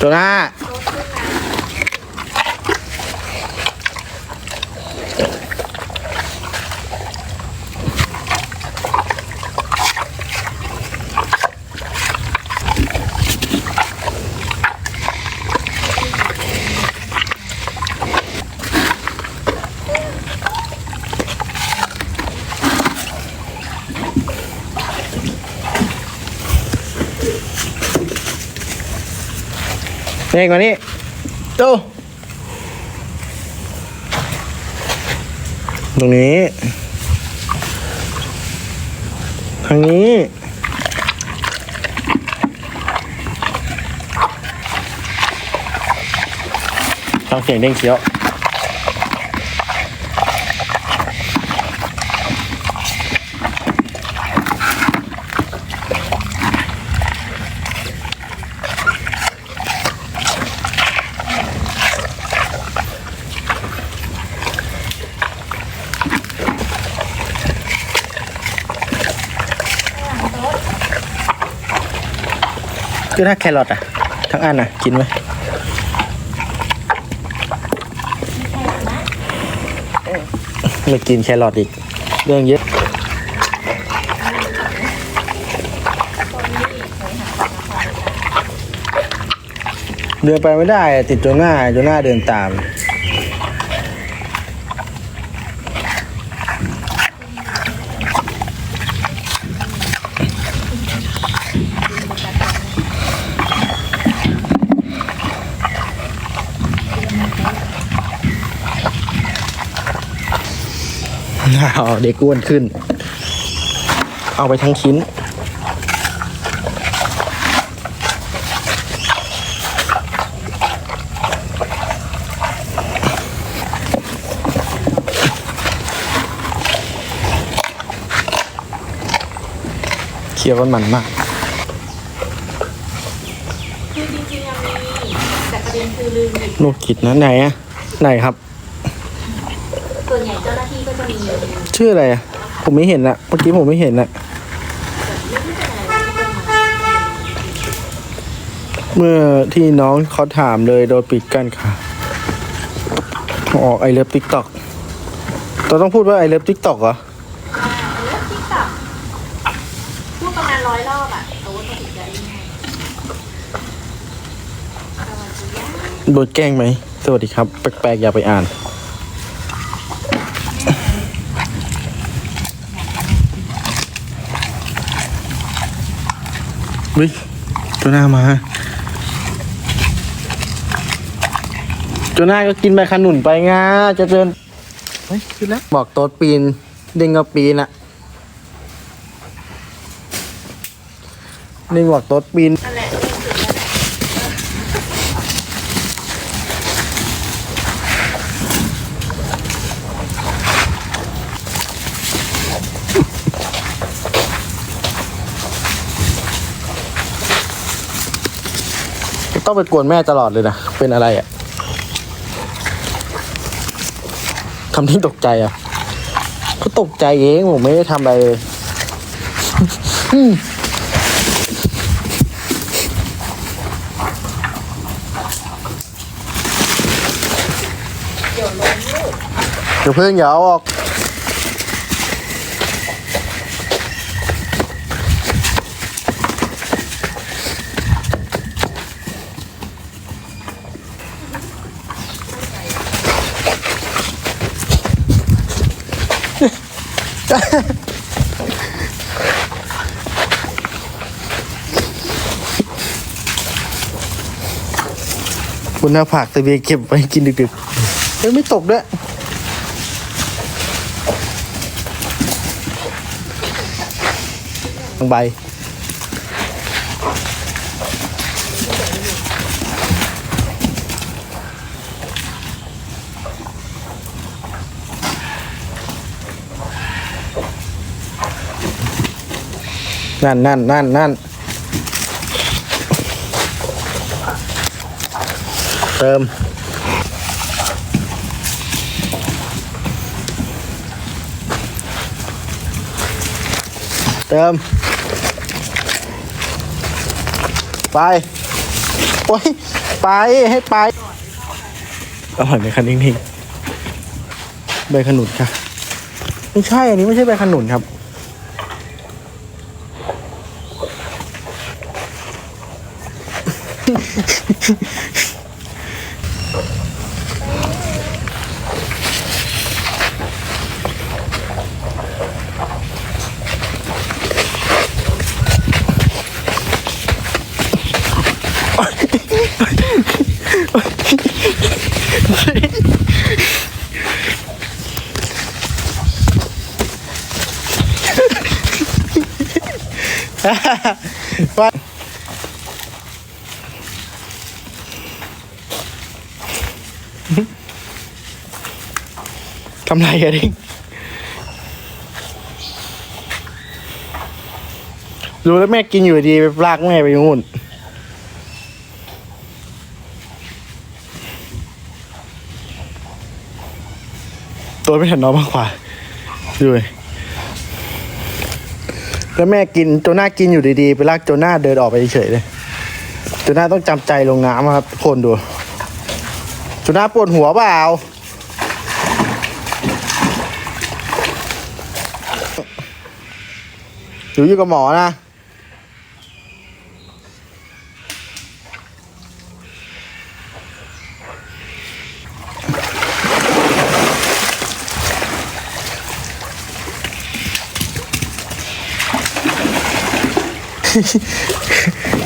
ตัวหน้า นี่กว่านี้ดูตรงนี้ ทางนี้ ฟังเสียงเด้งเคี้ยว ก็น่าแครอทอะ ทั้งอันอะ กินไหมไม่กินแครอทอีก เรื่องเยอะเดินไปไม่ได้ ติดตัวหน้าตัวหน้าเดินตาม เอาเด็กอ้วนขึ้น เอาไปทั้งชิ้น เคี้ยวมันมันมากคือจริงๆอะมีแต่ประเด็นคือลืมหยิบลูกกิดนะไหนอะไหนครับส่ วนใหญ่เจ้าหน้าที่ก็จะมีชื่ออะไรอะผมไม่เห็นอะเมื่อกี้ผมไม่เห็นอะเมื่อที่น้องเขาถามเลยโดนปิดกั้นค่ะออกไอเลิฟทิกตอกเราต้องพูดว่าไอเลิฟทิกตอกเหรอเลิกติ๊กต็อกพูดประมาณร้อยรอบอะโอ้ยถึงจะอินให้สวัสดีค่ะโดนแกล้งไหม สวัสดีครับ แปลกๆ อย่าไปอ่าน วิตัวหน้ามาตัวหน้าก็กินใบขนุนไปงาจะเดินเฮ้ยขึ้นแล้วบอกโต๊ดปีนเด้งก็ปีนอะนี่บอกโต๊ดปีน นั่นแหละเรื่องสุดแล้วแหละ ต้องไปกวนแม่ตลอดเลยนะ เป็นอะไรอะ่ะทำที่ตกใจอะ่ะ ก็ตกใจเองผมไม่ได้ทำอะไรเลยเดี๋ยวเพิ่งอย่าเอาออก คุณหน้าผากตะเบียเก็บไว้กินดึกๆเฮ้ยไม่ตกด้วยบางใบ นั่นนั่นนั่นนั่นเติม เติม ไป โอ้ย ไป ให้ไป อร่อยไหมคะนิ่งๆใบขนุนค่ะ ไม่ใช่ อันนี้ไม่ใช่ใบขนุนครับ ว่ ทำไรอะดิรู้แล้วแม่กินอยู่ดีไปลากแม่ไปนู่นตัวไม่ทันน้องมากกว่าดูเลยแล้วแม่กินโจน่ากินอยู่ดีๆ ไปลากโจน่าเดินออกไปเฉยเลยโจน่าต้องจำใจลงน้ำครับทุกคนดูโจน่าปวดหัวเปล่า อยู่อยู่กับหมอนะก